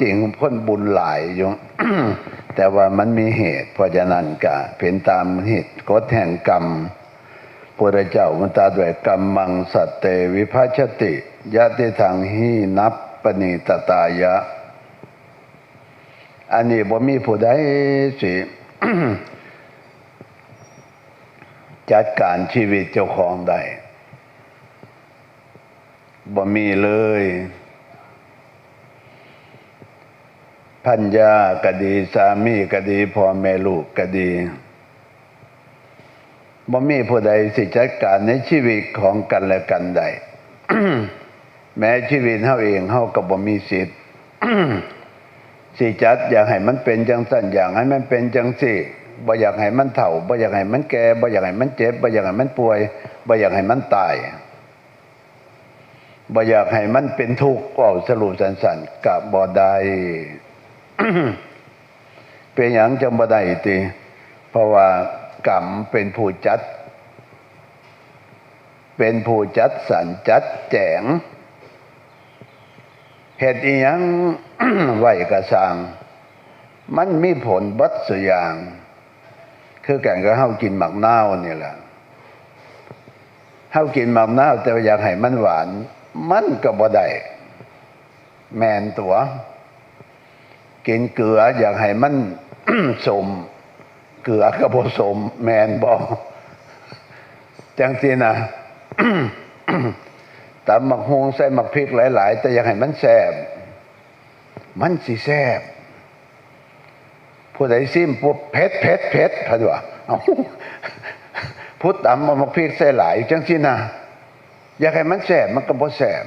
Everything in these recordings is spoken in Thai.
จริงพ้นบุญหลายอยู่แต่ว่ามันมีเหตุ เพราะฉะนั้นก็เป็นตามเหตุกฎแห่งกรรมพระเจ้ามันตาด้วยกรรมมังสัตเตวิภัชติยะติทางหีนับปณิตตายะ อันนี้บ่มีผู้ใดสิจัดการชีวิตเจ้าของได้บ่มีเลย พัญญาก็ดีสามีก็ดีพ่อแม่ลูกก็ดีบ่มีผู้ใดสิจัดการในชีวิตของกันและกันได้แม้ชีวิตเฮาเองเฮาก็บ่มีสิทธิ์สิจัดอยากให้มันเป็นจังสั่นอย่างให้มันเป็นจังสิบ่อยากให้มันเฒ่าบ่อยากให้มันแก่บ่อยากให้มันเจ็บบ่อยากให้มันป่วยบ่อยากให้มันตายบ่อยากให้มันเป็นทุกข์เอาสรุปสั้นๆกับบ่ได้ เป็นอย่างจังบ่ได้ติเพราะว่ากรรมเป็นผู้จัด เป็นผู้จัดสรรจัดแจงเหตุอีหยังไหวกระสังมันมีผลบัดสุอย่าง คือแก่งก็เฮากินหมักเน่าวนี่แหละเฮากินหมักเน่าแต่อยากให้มันหวาน มันก็บ่ได้แมนตัว กินเกลืออยากให้มันสม เกลือก็บ่สม แมนบ่จังซี่นะตำหมักฮวงใส่หมักพริกหลาย ๆ แต่อยากให้มันแซ่บมันสิแซ่บผู้ใดซิมปุ๊บเผ็ดเผ็ดเผ็ดพัดว่าเอาพูดตำเอาหมักพริกใส่หลายจังสินะอยากให้มันแซ่บมันก็บ่แซ่บ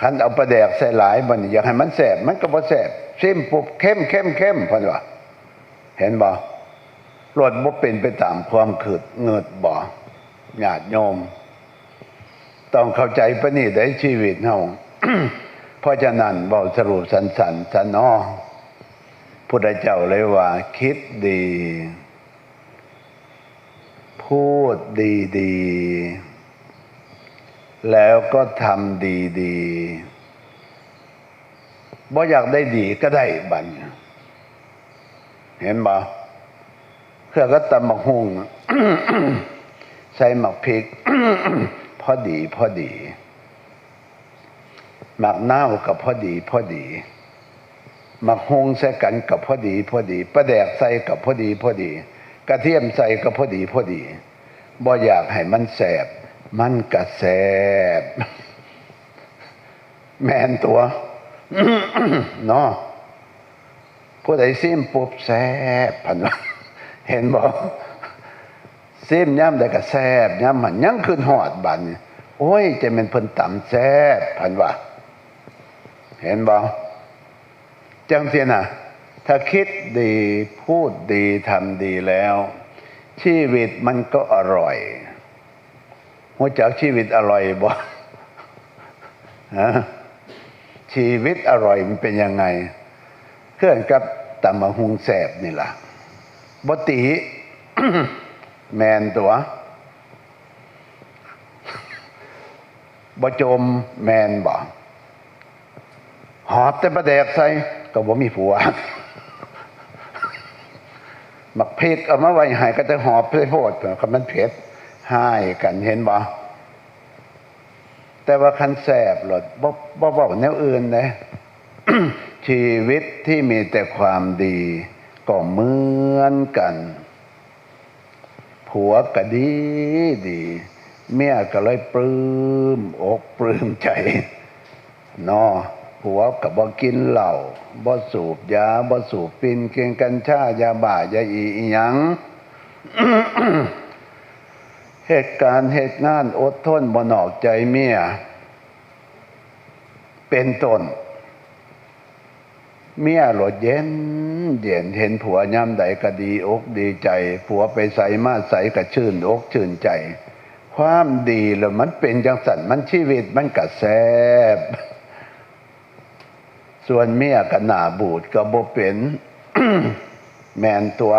คันเอาปลาแดกใส่หลายมันอยากให้มันแซ่บมันก็บ่แซ่บซิมปุบเข้มเข้มเข้มพัดว่าเห็นบ่รสบ่เป็นไปตามความขืดเงิดบ่ญาติโยม ต้องเข้าใจปะนี่ได้ชีวิตเฮาเพราะฉะนั้นบอกสรุปสันสันสันนอพุทธเจ้าเลยว่า คิดดี พูดดีดี แล้วก็ทำดีดีบ่อยากได้ดีก็ได้บันเห็นบ่เพื่อก็ตำหมักหุงใส่หมักพริกพอดีพอดีหมักเน่าวกับพอดีพอดีหมักฮงใส่กันกับพอดีพอดีปลาแดกใส่กับพอดีพอดี กระเทียมใส่กับพอดีพอดีบ่อยากให้มันแสบ มันกระแสบ แมนตัวเนาะผู้ใดซิมปุ๊บแสบพันวะเห็นบอกซิมย่ำได้ก็แซบย่ำมันยังขึ้นหอดบันโอ้ยจะเป็นเพิ่นต่ำแซบพันว่าเห็นบ่จังเสียนะถ้าคิดดีพูดดีทำดีแล้ว ชีวิตมันก็อร่อย หัวจากชีวิตอร่อยบ่ฮะชีวิตอร่อยมันเป็นยังไงเคลื่อนกับตำมะฮุงแสบนี่ล่ะบติแมนตัวบ่จมแมนบ่หอบแต่ประแดกใส่ก็บ่มีผัวมักเพกเอามาไว้ให้ก็จะหอบใส่โพดคำมันเผ็ด ให้กันเห็นบ่แต่ว่าคันแสบหลดบ่บ่บอกแนวอื่นเลยชีวิตที่มีแต่ความดี ก็เหมือนกัน ผัวก็ดีดี เมียก็เลยปลื้มอกปลื้มใจนอผัวก็บ่กินเหล้าบ่สูบยาบ่สูบปินเกียงกัญชายาบ้ายาอีอีหยัง เหตุการณ์เหตุงานอดทนบ่นอกใจเมีย เป็นตนเมียหลดเย็นเย็นเห็นผัวย่ำใดก็ดีอกดีใจ ผัวไปใส่มาใส่ก็ชื่นอกชื่นใจ ความดีแล้วมันเป็นจังสันมันชีวิตมันกระแซบส่วนเมียก็หนาบูดก็บ่เป็น แมนตัว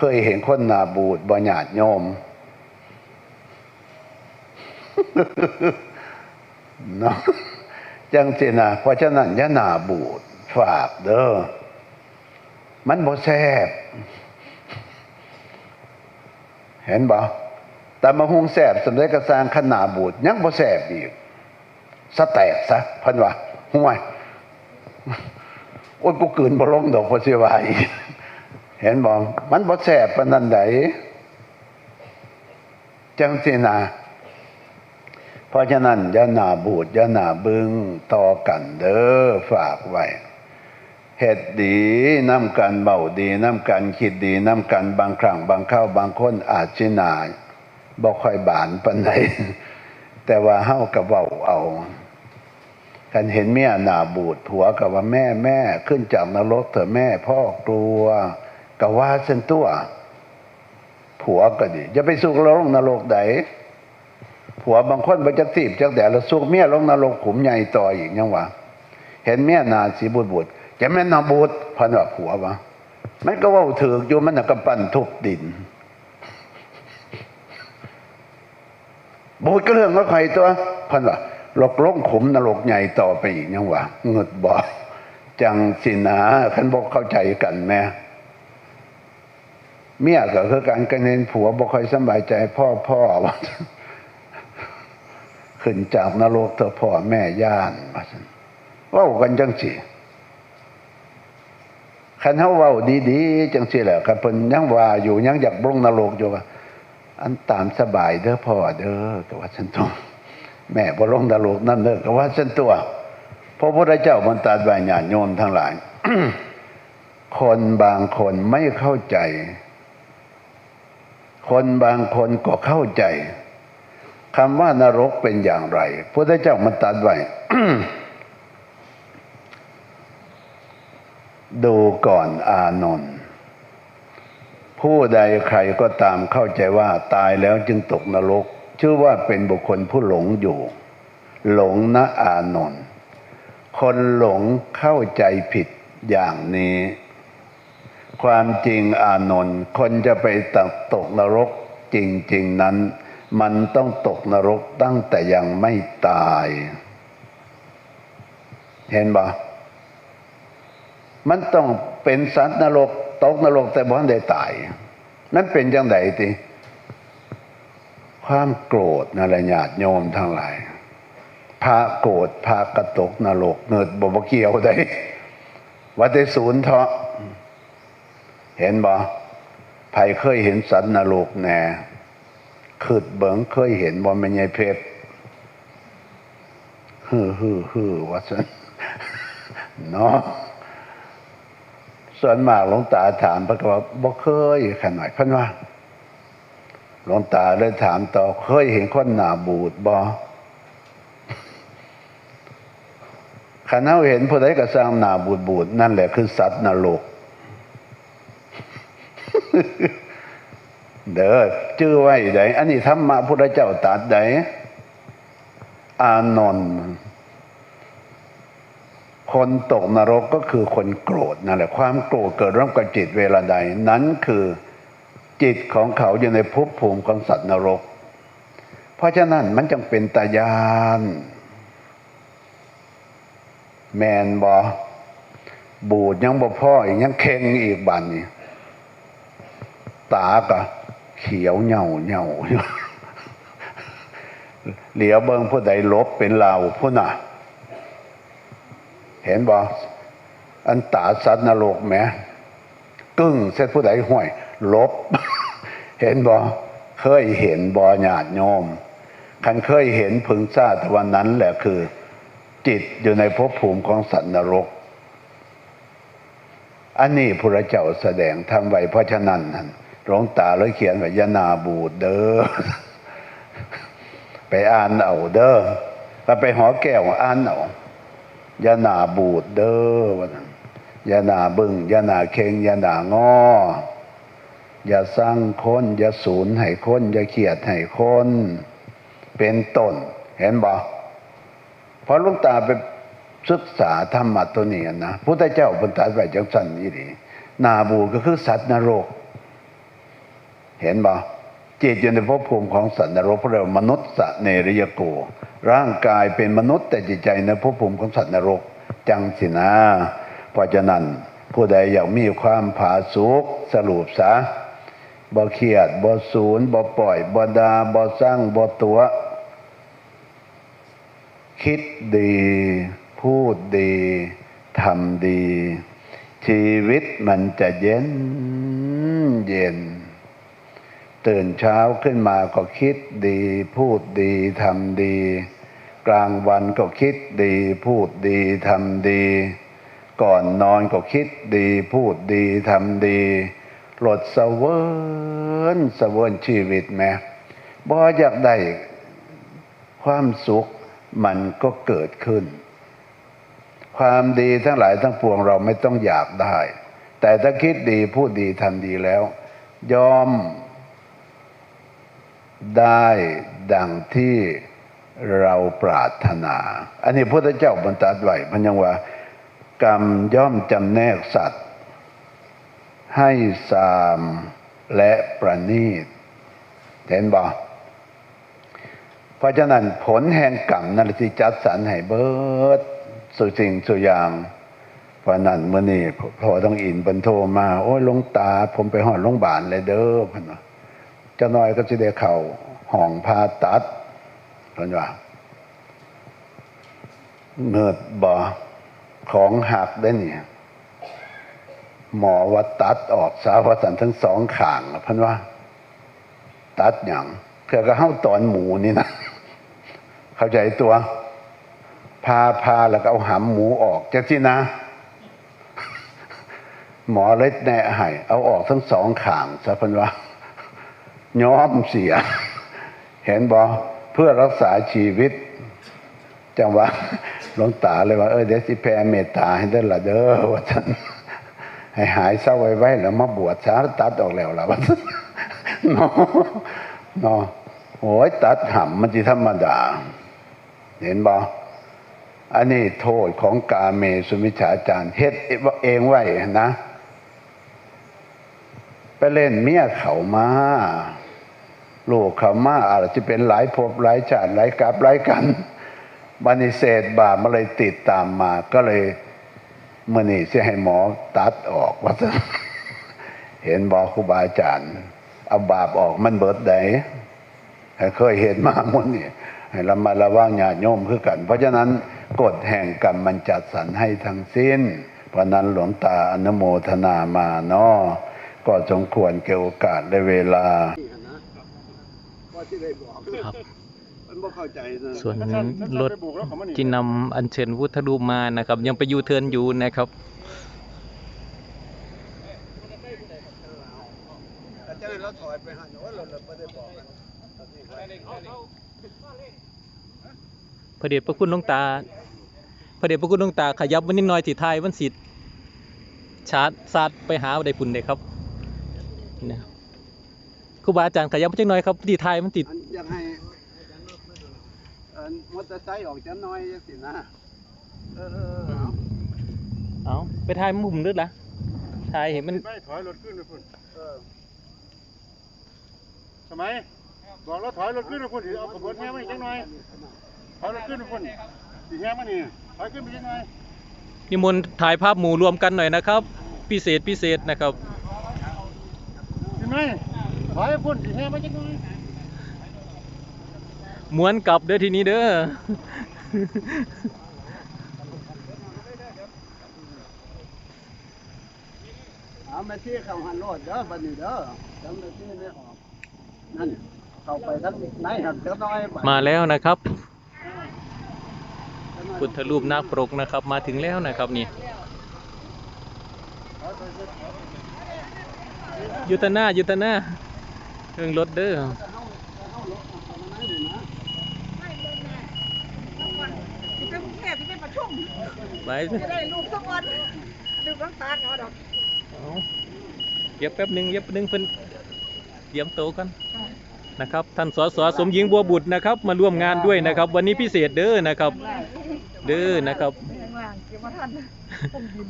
เคยเห็นคนนาบูดบ่หยาดโยมเนาะจังสินะเพราะฉะนั้นยาหนาบูดฝากเด้อมันบ่แซ่บเห็นบ่แต่มาหุงแซบสำเร็จกระสางขนาบูดยังบ่แซบอีกสแตกซะพันว่าห่วยโอ้ยกูกืนบ่ลงดอกพอสิว่าอีก เห็นบ่มันบ่แซ่บปานนั้นไดจังสินะเพราะฉะนั้นอย่าหนาบูดอย่าหนาบึงต่อกันเด้อฝากไว้เหตุดีน้ำกันเบาดีน้ำกันคิดดีน้ำกันบางครั้งบางเข้าบางคนอาจสินาบ่ค่อยบานปนใดแต่ว่าเฮ้ากับเว้าเอากันเห็นเมียหนาบูดผัวกับว่าแม่แม่ขึ้นจากนรกเถอะแม่พ่อกลัว กะว่าเส้นตัว ผัวก็ดีจะไปสุกลงนรกใดผัวบางคนไปจักทีบจักแต่แล้วสุกเมียลงนรกขุมใหญ่ต่ออีกยังวะเห็นเมียนาสีบูดบูดจะแม่นาบูดพันว่าผัววะมันก็ว่าถืออยู่มันน่ะกำปั้นทุบดินบูดก็เรื่องก็ใครตัวพันว่าหลกลงขุมนรกใหญ่ต่อไปอีกยังวะเงึดบ่จังสินาขันบอกเข้าใจกันแม่ เมียก็คือการกันเห็นผัวบ่ค่อยสบายใจพ่อพ่อว่าขึ้นจากนรกเธอพ่อแม่ย่านว่าซั่นว้ากันจังสิคันเฮาเว้าดีๆจังสิแหละคันเพิ่นยังว่าอยู่ยังอยากลงนรกอยู่ว่าอันตามสบายเด้อพ่อเด้อก็ว่าฉันตัวแม่บ่ลงนรกนั่นเด้อก็ว่าฉันตัวพระพุทธเจ้ามันตรัสไว้ญาติโยมทั้งหลาย คนบางคนไม่เข้าใจ คนบางคนก็เข้าใจคำว่านรกเป็นอย่างไรพระเจ้ามันตรัสไว้ดูก่อนอานนท์ผู้ใดใครก็ตามเข้าใจว่าตายแล้วจึงตกนรก ชื่อว่าเป็นบุคคลผู้หลงอยู่ หลงนะอานนท์คนหลงเข้าใจผิดอย่างนี้ ความจริงอานนท์คนจะไปตกนรกจริง ๆนั้น มันต้องตกนรกตั้งแต่ยังไม่ตาย เห็นบ่มันต้องเป็นสัตว์นรกตกนรกแต่บ่ทันได้ตาย นั่นเป็นจังไดติความโกรธนั่นแหละญาติโยมทั้งหลายพระโกรธพระกระตกนรกเนิดบ่บ่เกี่ยวได้ว่าได้ศูนย์เถาะ เห็นบ่ไผเคยเห็นสัตว์นรกแน่ขืดเบิงเคยเห็นบ่แม่นยายเพชรฮือฮือฮือว่าซั่นเนาะส่วนมากหลวงตาถามพราะว่าบ่เคยขนาดเพิ่นว่าหลวงตาเลยถามต่อเคยเห็นคนหนาบูดบ่ขันเฮาเห็นผู้ใดก็สร้างหนาบูดบูดนั่นแหละคือสัตว์นรก เด้อจื้อไว้ไดอันนี้ธรรมะพุทธเจ้าตรัสไดอานนท์คนตกนรกก็คือคนโกรธนั่นแหละ ความโกรธเกิดร่วมกับจิตเวลาใด นั้นคือจิตของเขาอยู่ในภพภูมิของสัตว์นรก เพราะฉะนั้นมันจึงเป็นตายาน แมนบอบูดยังบ่พ่ออีกยังเค็งอีกบันนี่ ตากะเขียวเหน่าเหน่าเหลียวเบิงผู้ใดลบเป็นเราผู้น่ะ เห็นบออันตาสัตว์นรกแหมกึ้งเสร็จผู้ใดห่วย ลบ เห็นบอเคยเห็นบอญาติโยมคันเคยเห็นพึงทราบแต่วันนั้นแหละคือ จิตอยู่ในภพภูมิของสัตว์นรก อันนี้พระเจ้าแสดงทำไว้เพราะฉะนั้นนั่น หลวงตาเลยเขียนว่ายานาบูดเด้อไปอ่านเอาเด้อแล้วไปหอแก้วอ่านเอายานาบูดเด้อวันยานาบึงยานาเคงยานางอ อย่าสร้างคนอย่าสูญให้คนอย่าเขียดให้คนเป็นต้นเห็นบ่เพราะหลุงตาไปศึกษาธรรมะตัวนี้นะพุทธเจ้าบรรทัดไว้จังสันนี่ดีนาบูก็คือสัตว์นรก เห็นบ่จิตอยู่ในภพภูมิของสัตว์นรกเพราะเรามนุษย์สเนริยโก ร่างกายเป็นมนุษย์แต่จิตใจในภพภูมิของสัตว์นรก จังสินะเพราะฉะนั้น ผู้ใดอยากมีความผาสุกสรุปซะบ่เครียดบ่ศูนย์บ่ปล่อยบ่ดาบ่สร้างบ่ตัว คิดดี พูดดีทำดี ชีวิตมันจะเย็นเย็น ตื่นเช้าขึ้นมาก็คิดดีพูดดีทำดี กลางวันก็คิดดีพูดดีทำดี ก่อนนอนก็คิดดีพูดดีทำดีหลดเสเวินเสเวินชีวิตแม้บ่อยากได้ความสุขมันก็เกิดขึ้น ความดีทั้งหลายทั้งปวงเราไม่ต้องอยากได้ แต่ถ้าคิดดีพูดดีทำดีแล้ว ยอม ได้ดังที่เราปรารถนา อันนี้พระพุทธเจ้าบรรทัดไว้พันยังว่า กรรมย่อมจำแนกสัตว์ ให้สามและประณีต เห็นบ่เพราะฉะนั้นผลแห่งกรรมนั่นแหลที่จัดสรรให้เบิดสุสิ่งสุอย่างเพราะนั้นเมื่อนี้พอต้องอินบรรโทรมา โอ้ยลงตา ผมไปหอดโรงบาลเลยเด้อพันว่า จะน้อยก็จะได้เข่าห้องผ่าตัดพันว่าเมื่อบ่ของหักได้เนี่ยหมอว่าตัดออกสาวสันทั้งสองข้างพันว่า ตัดอย่างเพื่อก็เข้าตอนหมูนี่นะเข้าใจตัวพาพาแล้วก็เอาหำหมูออกจากที่นะ หมอเลยแนะให้เอาออกทั้งสองข้างซะพันว่า ย้อมเสีย เห็นบอเพื่อรักษาชีวิต จังว่าหลวงตาเลยว่า เออเดี๋ยวสิแผ่เมตตาให้ได้ละเด้อว่าท่านให้หายเศร้าไว้แล้วมาบวชสาตัดออกแล้วล่ะว่าท่านเนาะเนาะโอ้ยตัดหำมันจะธรรมดา เห็นบออันนี้โทษของกาเมสุมิจฉาจารย์เฮ็ดเองไว้นะ ไปเล่นเมียเขามา ลูกขามาอาจจะเป็นหลายภพหลายชาติหลายกับหลายกันบันิเศษบาปมาเลยติดตามมา ก็เลยมื่อนี่จะให้หมอตัดออกว่าเห็นบอกครูบาอาจารย์เอาบาปออกมันเบิดไดให้เคยเห็นมาหมดนี่ให้เรามาระวังญาติโยมคือกัน เพราะฉะนั้นกฎแห่งกรรมมันจัดสรรให้ทั้งสิ้น เพราะนั้นหลวงตาอนุโมทนามาเนาะก็สมควรเกี่ยวโอกาสและเวลา ก็ที่ได้บอกครับ มันบ่เข้าใจนะส่วนรถที่นำอัญเชิญพุทธรูปมานะครับ ยังไปยูเทิร์นอยู่นะครับแต่เจ้าเราถอยไปหันว่าเราไม่ได้บอกกันพระเดชพระคุณหลวงตาพระเดชพระคุณหลวงตาขยับมันนิดหน่อยสิทายมันสิชาร์จซาดไปหาได้ปุ่นเลยครับนะครับ ครูบาอาจารย์ขยับมันจังหน่อยครับที่ทายมันติดอันอยากให้อันมอเตอร์ไซค์ออกจะน้อยจังสินะเออเออเออเอาเอาไปทายมุมด้วยล่ะทายเห็นมันไม่ถอยรถขึ้นไปพุ่นเออสมัยบอกเราถอยรถขึ้นไปพุ่นสิเอาขบวนแห่มาอีกจังหน่อยถอยรถขึ้นไปพุ่นสิแห่มานี่ถอยขึ้นไปจังหน่อยนิมนต์ถ่ายภาพหมู่รวมกันหน่อยนะครับ พิเศษพิเศษนะครับ เห็นไหม ถอยไปพุ่นสิแห่มาจังหน่อยม้วนกลับเด้อทีนี้เด้อ เอามาที่เข้าหันรถเด้อบัดนี้เด้อจำได้ที่ไม่ออกนั่นเข้าไปทั้งไหนหันเดี๋ยวน้อยบัดมาแล้วนะครับ พุทธรูปนาคปรกนะครับ มาถึงแล้วนะครับนี่ยุตนายุตนาเค รื่องรถเด้อที่เป็นกรุงเทพที่เป็นประชุมไปจะได้ลูกสักวันลูกน้ำตาลเอาดอกเอาเดี๋ยวแป๊บหนึ่งเดี๋ยวแป๊บหนึ่งเพิ่นเตรียมโตวกันนะครับท่านสสสมหญิงบัวบุตรนะครับ มาร่วมงานด้วยนะครับ วันนี้พิเศษเด้อนะครับ เด้อนะครับข้างล่างเก็บมาท่านต้องยิน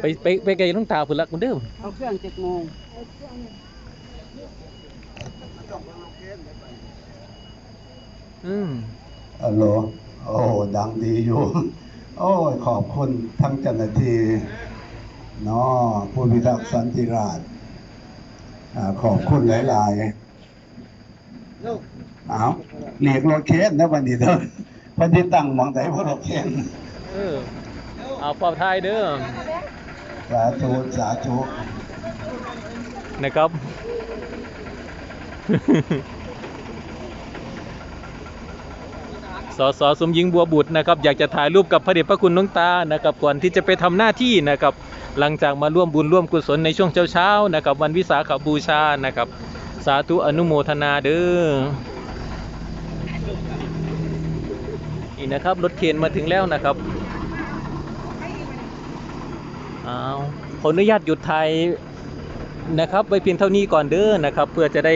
ไปไปไปไกลต้องตาพุ่นละคุณเด้อเอาเครื่องเจ็ดโมง อืมฮัลโหลโอ้ดังดีอยู่ โอ้ยขอบคุณทั้งเจ้าหน้าที่เนาะผู้พิทักษ์สันติราษฎร์อ่าขอบคุณหลายๆเอาเรียกรถเคนนะวันนี้เด้อวันที่ตั้งหมองไหนพวกรถเคนเออเอาปลอบทายเด้อสาธุสาธุนะครับ สสสมหญิงบัวบุตรนะครับอยากจะถ่ายรูปกับพระเดชพระคุณหลวงตานะครับก่อนที่จะไปทำหน้าที่นะครับหลังจากมาร่วมบุญร่วมกุศลในช่วงเช้าๆนะครับวันวิสาขบูชานะครับ สาธุอนุโมทนาเด้อนี่นะครับรถเข็นมาถึงแล้วนะครับอ้าวขออนุญาตหยุดถ่ายนะครับ ไว้เพียงเท่านี้ก่อนเด้อนะครับ เพื่อจะได้